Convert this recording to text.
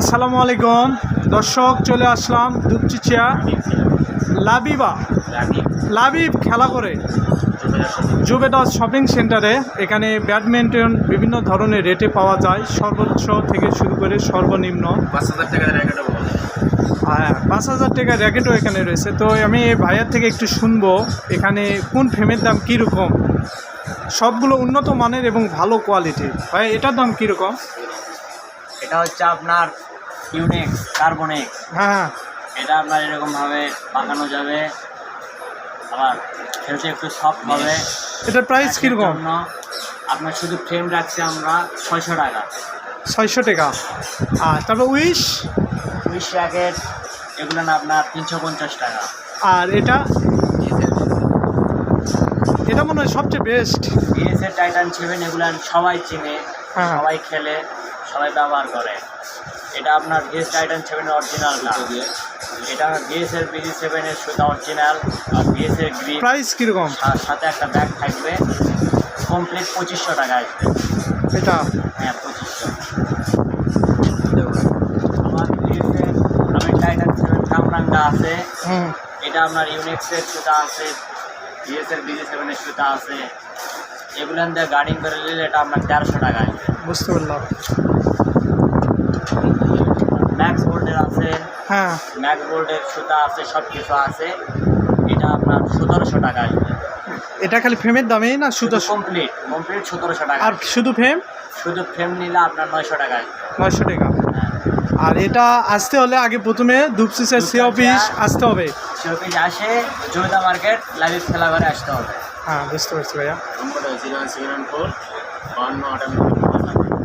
আসসালামু আলাইকুম। দর্শক, চলে আসলাম দুপচিচিয়া লাবিবা। লাবিব খেলা করে। জুবেদা শপিং সেন্টারে। এখানে ব্যাডমিন্টন বিভিন্ন ধরনের রেটে পাওয়া যায়। সর্বোচ্চ থেকে শুরু করে সর্বনিম্ন। পাঁচ হাজার টাকা র্যাকেটও হ্যাঁ পাঁচ হাজার টাকা র্যাকেটও এখানে রয়েছে। তো আমি এই ভাইয়ার থেকে একটু শুনব, এখানে কোন ফ্রেমের দাম কীরকম? সবগুলো উন্নত মানের এবং ভালো কোয়ালিটির। ভাই, এটার দাম কীরকম? এটা হচ্ছে আপনার ইউনিক্স কার্বনেক্স হ্যাঁ হ্যাঁ। এটা আপনার এরকমভাবে বাঁকানো যাবে। আবার খেলতে একটু সফট হবে। এটার প্রাইস কীরকম? আপনার শুধু ফ্রেম রাখছি আমরা ছয়শো টাকা। ছয়শো টাকা। আর তারপর উইশ উইশ র্যাকেট এগুলো না আপনার তিনশো পঞ্চাশ টাকা। আর এটা? এটা মনে হয় সবচেয়ে বেস্ট বিএসএর টাইটান সেভেন এগুলো সবাই চিনে হ্যাঁ। সবাই খেলে। সবাই ব্যবহার করে। এটা আপনার বিএস টাইটান সেভেনের অরিজিনাল না এটা বিএসএর বিজি সেভেনের সুতা অরিজিনাল আর বিএসএর গ্রিপ প্রাইস কীরকম? তার সাথে একটা ব্যাগ থাকবে। কমপ্লিট পঁচিশশো টাকা আসবে এটা? হ্যাঁ পঁচিশশো। আমার আমি টাইটান সেভেন কামরাঙ্গা আছে। এটা আপনার ইউনিক্সের সুতা আছে। বিএসএর বিজি সেভেনের সুতা আছে। এগুলো দিয়ে গার্ডিং করে নিলে এটা আপনার তেরোশো টাকা আসবে বুঝতে পারলাম। ম্যাক্স বোল্ডের আছে হ্যাঁ। ম্যাক্স বোল্ডের সুতা আছে সব কিছু আছে। এটা আপনার সতেরোশো টাকা এটা খালি ফ্রেমের দামেই না শুধু কমপ্লিট কমপ্লিট সতেরোশো টাকা আর শুধু ফ্রেম শুধু ফ্রেম নিলে আপনার নয়শো টাকা নয়শো টাকা। আর এটা আসতে হলে আগে প্রথমে দুপসিসের সি অফিস আসতে হবে। শোপিস আসে জমিদা মার্কেট লালিত খেলা ঘরে আসতে হবে। হ্যাঁ বুঝতে পারছি ভাইয়া। Number zero one seven four One automatic